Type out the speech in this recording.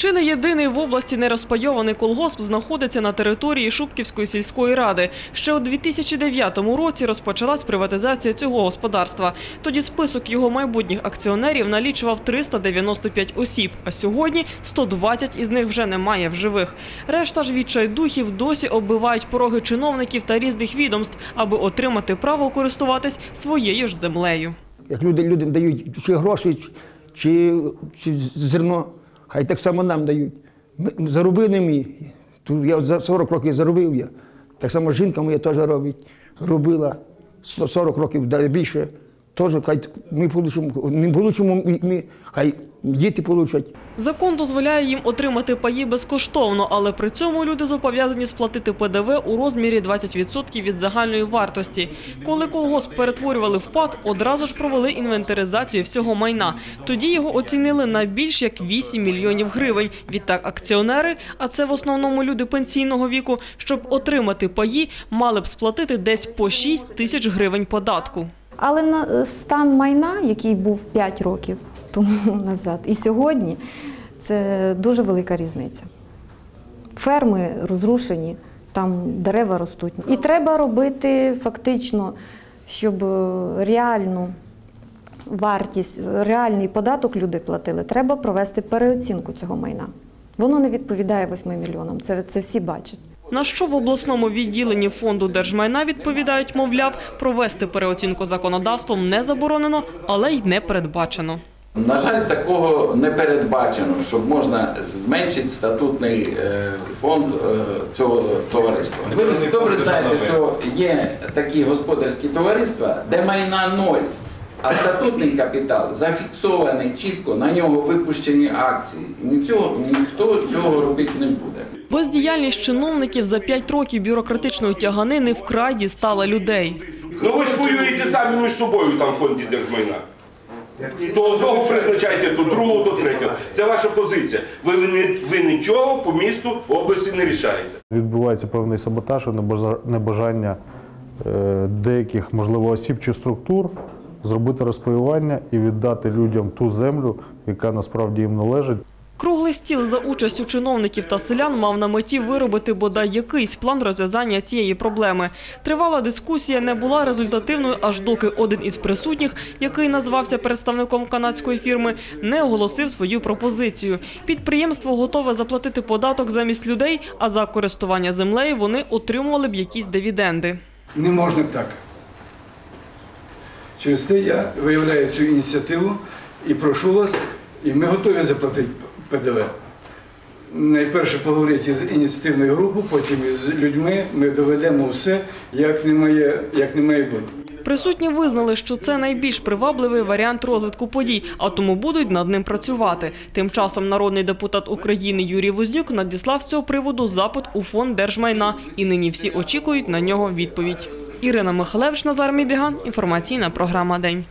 Чи не єдиний в області нерозпайований колгосп знаходиться на території Шубківської сільської ради. Ще у 2009 році розпочалась приватизація цього господарства. Тоді список його майбутніх акціонерів налічував 395 осіб, а сьогодні 120 із них вже немає в живих. Решта ж відчайдухів досі оббивають пороги чиновників та різних відомств, аби отримати право користуватись своєю ж землею. Як люди людям дають чи гроші, чи, чи зерно, хай так само нам дають. Ми заробив не мій. Тут я за 40 років заробив я. Так само жінка моя теж робить. Робила 100 40 років, більше. Теж хай ми получимо, ми получимо, ми, хай діти получать. Закон дозволяє їм отримати паї безкоштовно, але при цьому люди зобов'язані сплатити ПДВ у розмірі 20% від загальної вартості. Коли колгосп перетворювали в ПАД, одразу ж провели інвентаризацію всього майна. Тоді його оцінили на більш як 8 мільйонів гривень. Відтак акціонери, а це в основному люди пенсійного віку, щоб отримати паї, мали б сплатити десь по 6 тисяч гривень податку. Але на стан майна, який був 5 років тому назад, і сьогодні це дуже велика різниця. Ферми розрушені, там дерева ростуть. І треба робити фактично, щоб е, реальну вартість, реальний податок люди платили, треба провести переоцінку цього майна. Воно не відповідає 8 мільйонам, це, це всі бачать. На що в обласному відділенні фонду держмайна відповідають, мовляв, провести переоцінку законодавством не заборонено, але й не передбачено. На жаль, такого не передбачено, щоб можна зменшити статутний е, фонд е, цього товариства. Ви добре знаєте, що є такі господарські товариства, де майна ноль, а статутний капітал зафіксований чітко, на нього випущені акції. Нічого, ніхто цього робити не буде. Бездіяльність чиновників за п'ять років бюрократичної тяганини вкрай дістала людей. Ну ви ж воюєте самі між собою там в фонді держмайна. То одного призначаєте, то другого, то третього. Це ваша позиція. Ви, ви, ви нічого по місту області не рішаєте. Відбувається певний саботаж і небажа- небажання е, деяких, можливо, осіб чи структур зробити розпаювання і віддати людям ту землю, яка насправді їм належить. Круглий стіл за участю чиновників та селян мав на меті виробити бодай якийсь план розв'язання цієї проблеми. Тривала дискусія не була результативною, аж доки один із присутніх, який назвався представником канадської фірми, не оголосив свою пропозицію. Підприємство готове заплатити податок замість людей, а за користування землею вони отримували б якісь дивіденди. Не можна так. Через те я виявляю цю ініціативу і прошу вас, і ми готові заплатити ПДВ. Найперше поговорити з ініціативною групою, потім із людьми ми доведемо все, як не має, як не має бути. Присутні визнали, що це найбільш привабливий варіант розвитку подій, а тому будуть над ним працювати. Тим часом народний депутат України Юрій Вознюк надіслав з цього приводу запит у фонд держмайна, і нині всі очікують на нього відповідь. Ірина Михалевич, Назар Мідріган. Інформаційна програма День.